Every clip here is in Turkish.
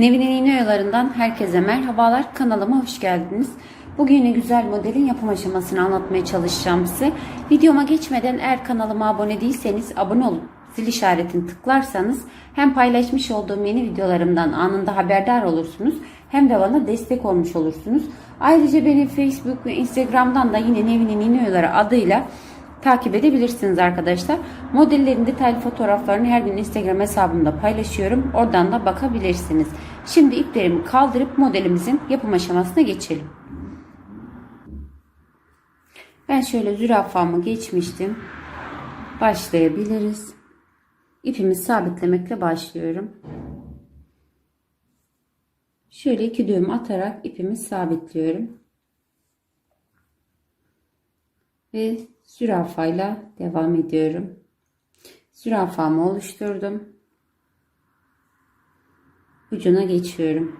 Nevin'in iğne oyalarından herkese merhabalar. Kanalıma hoş geldiniz. Bugün yine güzel modelin yapım aşamasını anlatmaya çalışacağım size. Videoma geçmeden eğer kanalıma abone değilseniz abone olup zil işaretini tıklarsanız hem paylaşmış olduğum yeni videolarımdan anında haberdar olursunuz hem de bana destek olmuş olursunuz. Ayrıca beni Facebook ve Instagram'dan da yine Nevin'in iğne oyaları adıyla takip edebilirsiniz arkadaşlar. Modellerin detaylı fotoğraflarını her gün Instagram hesabımda paylaşıyorum. Oradan da bakabilirsiniz. Şimdi iplerimi kaldırıp modelimizin yapım aşamasına geçelim. Ben şöyle zürafamı geçmiştim. Başlayabiliriz. İpimi sabitlemekle başlıyorum. Şöyle iki düğüm atarak ipimi sabitliyorum. Ve zürafayla devam ediyorum. Zürafamı oluşturdum. Ucuna geçiyorum.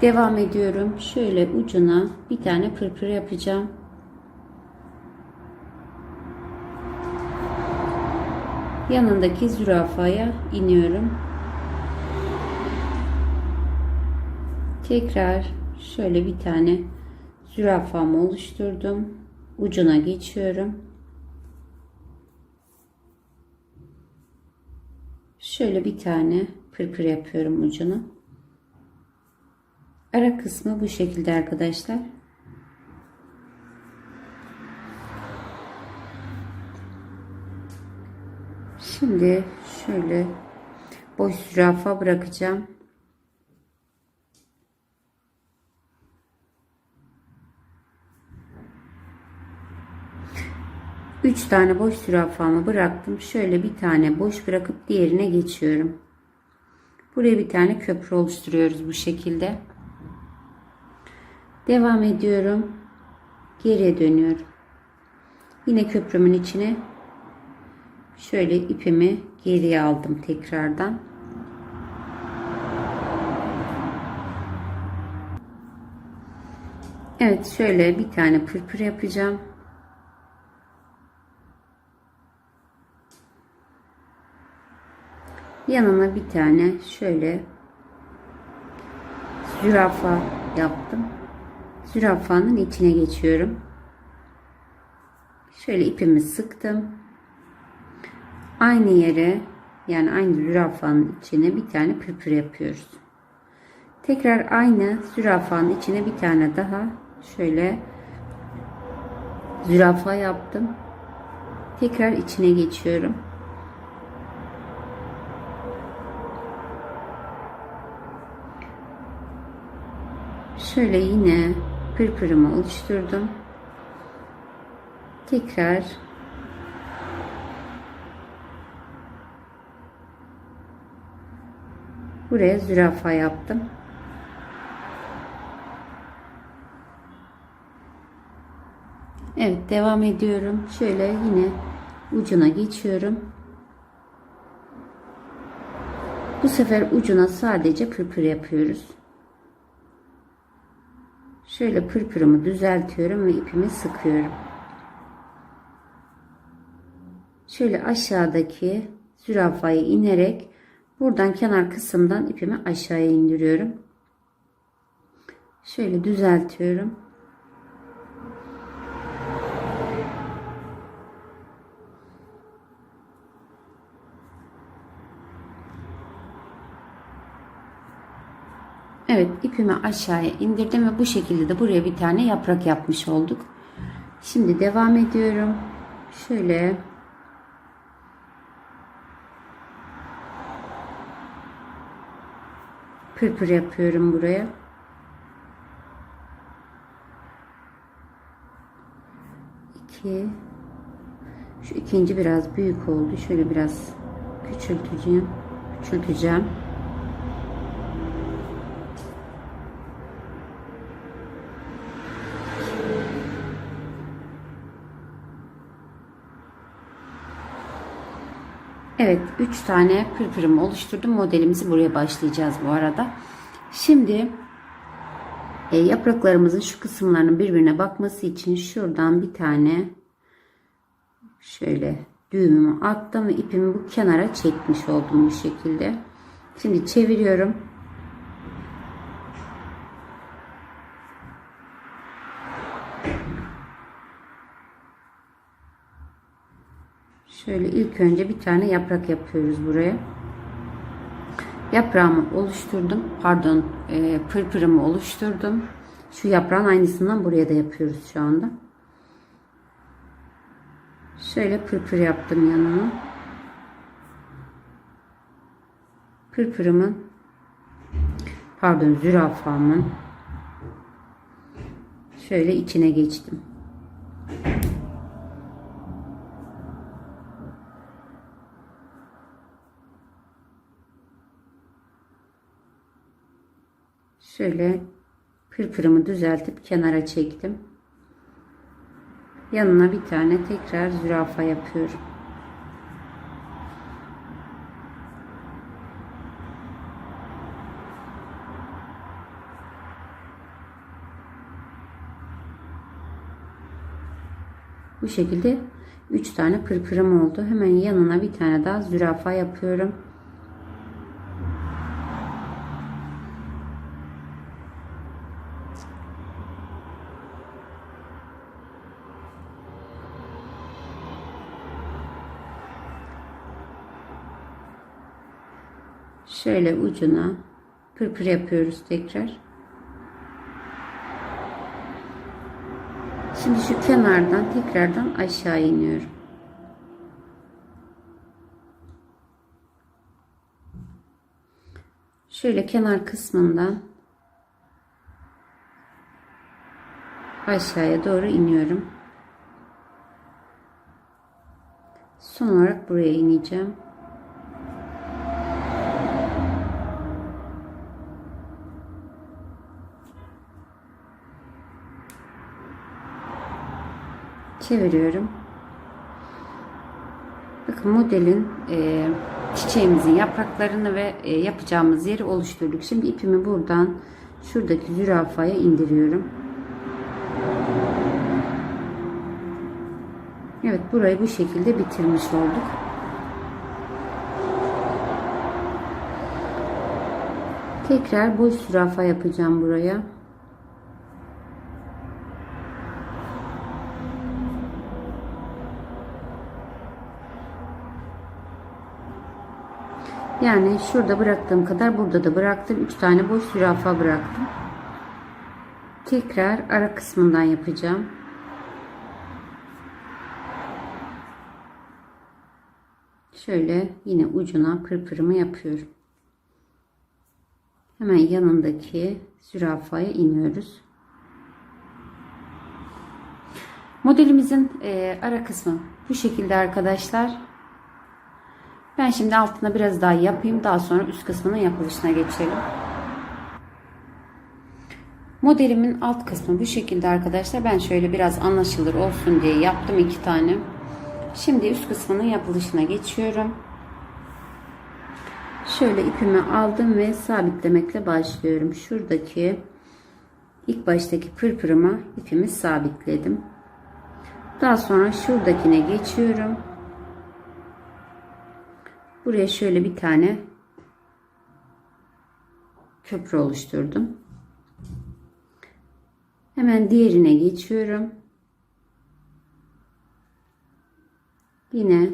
Devam ediyorum. Şöyle ucuna bir tane pırpır yapacağım. Yanındaki zürafaya iniyorum. Tekrar şöyle bir tane zürafamı oluşturdum. Ucuna geçiyorum. Şöyle bir tane pırpır yapıyorum ucuna. Ara kısmı bu şekilde arkadaşlar. Şimdi şöyle boş zürafa bırakacağım. Üç tane boş zürafamı bıraktım. Şöyle bir tane boş bırakıp diğerine geçiyorum. Buraya bir tane köprü oluşturuyoruz bu şekilde. Devam ediyorum. Geriye dönüyorum. Yine köprümün içine şöyle ipimi geriye aldım tekrardan. Evet şöyle bir tane pırpır yapacağım. Yanına bir tane şöyle zürafa yaptım. Zürafanın içine geçiyorum. Şöyle ipimi sıktım. Aynı yere yani aynı zürafanın içine bir tane pırpır yapıyoruz. Tekrar aynı zürafanın içine bir tane daha şöyle zürafa yaptım. Tekrar içine geçiyorum. Şöyle yine pırpırımı oluşturdum. Tekrar buraya zürafa yaptım. Evet devam ediyorum. Şöyle yine ucuna geçiyorum. Bu sefer ucuna sadece pırpır yapıyoruz. Şöyle pırpırımı düzeltiyorum ve ipimi sıkıyorum. Şöyle aşağıdaki zürafayı inerek buradan kenar kısımdan ipimi aşağıya indiriyorum. Şöyle düzeltiyorum. Evet ipimi aşağıya indirdim ve bu şekilde de buraya bir tane yaprak yapmış olduk. Şimdi devam ediyorum. Şöyle pırpır yapıyorum buraya. İki. Şu ikinci biraz büyük oldu. Şöyle biraz küçülteceğim. Küçülteceğim. 3 tane pırpırımı oluşturdum. Modelimizi buraya başlayacağız bu arada. Şimdi e, yapraklarımızın şu kısımlarının birbirine bakması için şuradan bir tane Şöyle düğümümü attım ve ipimi bu kenara çekmiş oldum bu şekilde. Şimdi çeviriyorum. Şöyle ilk önce bir tane yaprak yapıyoruz buraya. Yaprağımı oluşturdum. Pardon, e, pırpırımı oluşturdum. Şu yaprağın aynısından buraya da yapıyoruz şu anda. Şöyle pırpır yaptım yanına. Pırpırımın pardon zürafamın şöyle içine geçtim. Şöyle pırpırımı düzeltip kenara çektim. Yanına bir tane tekrar zürafa yapıyorum. Bu şekilde 3 tane pırpırım oldu. Hemen yanına bir tane daha zürafa yapıyorum. Şöyle ucuna pırpır yapıyoruz tekrar. Şimdi şu kenardan tekrardan aşağı iniyorum. Şöyle kenar kısmından aşağıya doğru iniyorum. Son olarak buraya ineceğim. Çeviriyorum. Bakın modelin e, çiçeğimizin yapraklarını ve e, yapacağımız yeri oluşturduk. Şimdi ipimi buradan şuradaki zürafaya indiriyorum. Evet burayı bu şekilde bitirmiş olduk. Tekrar boş zürafa yapacağım buraya. Yani şurada bıraktığım kadar burada da bıraktım. 3 tane boş zürafa bıraktım. Tekrar ara kısmından yapacağım. Şöyle yine ucuna pırpırımı yapıyorum. Hemen yanındaki zürafaya iniyoruz. Modelimizin e, ara kısmı bu şekilde arkadaşlar. Ben şimdi altına biraz daha yapayım. Daha sonra üst kısmının yapılışına geçelim. Modelimin alt kısmı bu şekilde arkadaşlar. Ben şöyle biraz anlaşılır olsun diye yaptım iki tane. Şimdi üst kısmının yapılışına geçiyorum. Şöyle ipimi aldım ve sabitlemekle başlıyorum. Şuradaki ilk baştaki pırpırıma ipimi sabitledim. Daha sonra şuradakine geçiyorum. Buraya şöyle bir tane köprü oluşturdum. Hemen diğerine geçiyorum. Yine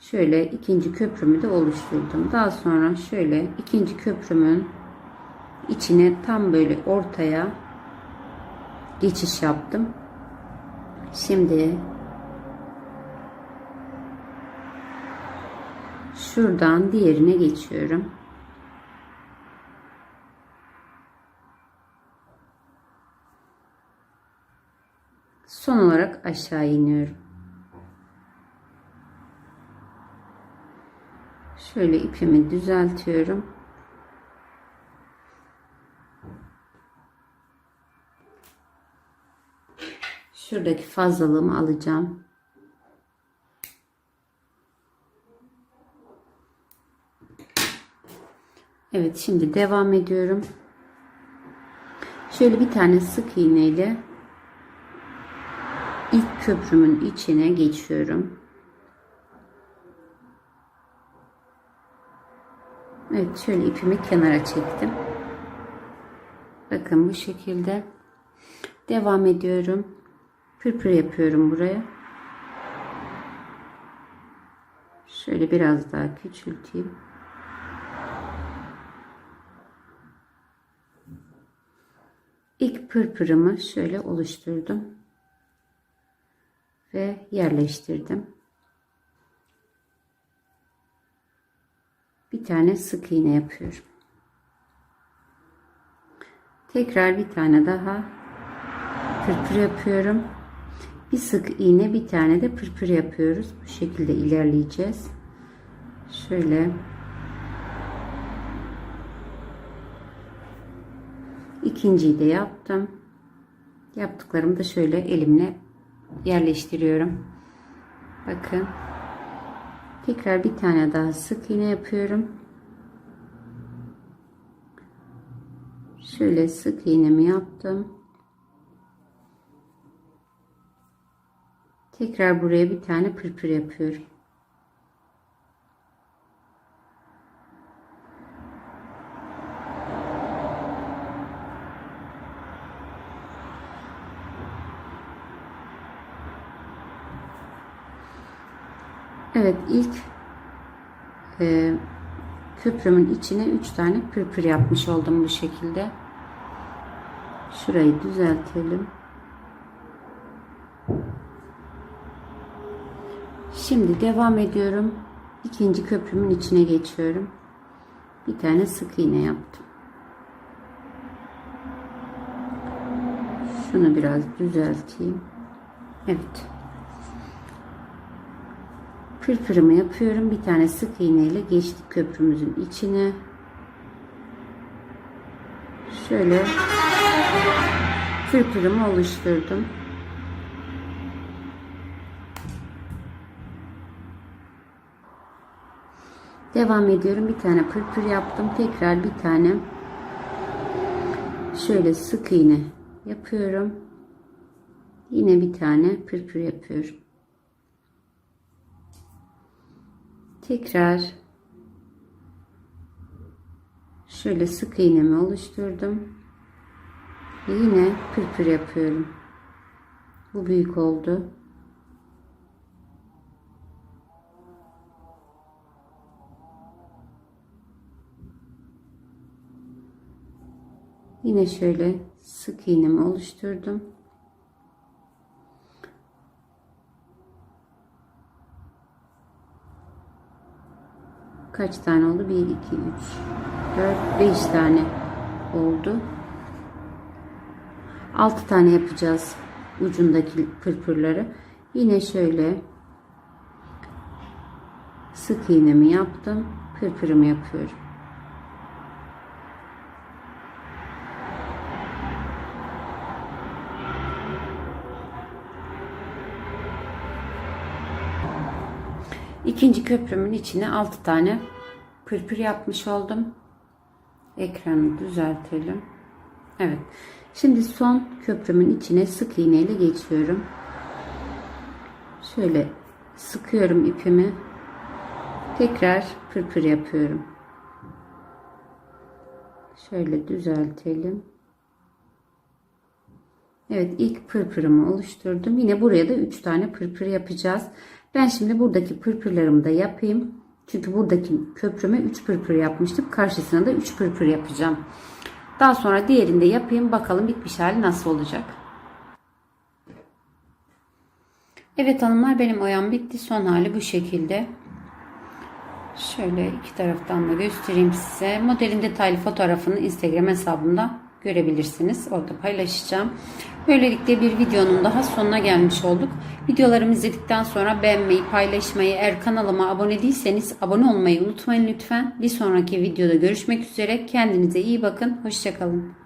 şöyle ikinci köprümü de oluşturdum. Daha sonra şöyle ikinci köprümün içine tam böyle ortaya geçiş yaptım. Şimdi şuradan diğerine geçiyorum. Son olarak aşağı iniyorum. Şöyle ipimi düzeltiyorum. Şuradaki fazlalığımı alacağım. Evet şimdi devam ediyorum. Şöyle bir tane sık iğne ile ilk köprümün içine geçiyorum. Evet şöyle ipimi kenara çektim. Bakın bu şekilde devam ediyorum. Pırpır yapıyorum buraya. Şöyle biraz daha küçülteyim. İlk pırpırımı şöyle oluşturdum ve yerleştirdim. Bir tane sık iğne yapıyorum. Tekrar bir tane daha pırpır yapıyorum. Bir sık iğne bir tane de pırpır yapıyoruz. Bu şekilde ilerleyeceğiz. Şöyle ikinciyi de yaptım. Yaptıklarımı da şöyle elimle yerleştiriyorum. Bakın. Tekrar bir tane daha sık iğne yapıyorum. Şöyle sık iğnemi yaptım. Tekrar buraya bir tane pırpır yapıyorum. Evet ilk e, köprümün içine 3 tane pırpır yapmış oldum bu şekilde. Şurayı düzeltelim. Şimdi devam ediyorum. İkinci köprümün içine geçiyorum. Bir tane sık iğne yaptım. Şunu biraz düzelteyim. Evet. Pırpırımı yapıyorum. Bir tane sık iğne ile geçtik köprümüzün içine. Şöyle pırpırımı oluşturdum. Devam ediyorum. Bir tane pırpır yaptım. Tekrar bir tane şöyle sık iğne yapıyorum. Yine bir tane pırpır yapıyorum. Tekrar şöyle sık iğnemi oluşturdum. Yine pırpır yapıyorum. Bu büyük oldu. Yine şöyle sık iğnemi oluşturdum. Kaç tane oldu? 1, 2, 3, 4, 5 tane oldu. 6 tane yapacağız ucundaki pırpırları. Yine şöyle sık iğnemi yaptım. Pırpırımı yapıyorum. İkinci köprümün içine 6 tane pırpır yapmış oldum. Ekranı düzeltelim. Evet. Şimdi son köprümün içine sık iğne ile geçiyorum. Şöyle sıkıyorum ipimi. Tekrar pırpır yapıyorum. Şöyle düzeltelim. Evet ilk pırpırımı oluşturdum. Yine buraya da 3 tane pırpır yapacağız. Ben şimdi buradaki pırpırlarımı da yapayım. Çünkü buradaki köprüme 3 pırpır yapmıştım. Karşısına da 3 pırpır yapacağım. Daha sonra diğerini de yapayım. Bakalım bitmiş hali nasıl olacak. Evet hanımlar benim oyam bitti. Son hali bu şekilde. Şöyle iki taraftan da göstereyim size. Modelin detaylı fotoğrafını Instagram hesabımda görebilirsiniz. Orada paylaşacağım. Böylelikle bir videonun daha sonuna gelmiş olduk. Videolarımı izledikten sonra beğenmeyi, paylaşmayı, eğer kanalıma abone değilseniz abone olmayı unutmayın lütfen. Bir sonraki videoda görüşmek üzere. Kendinize iyi bakın. Hoşçakalın.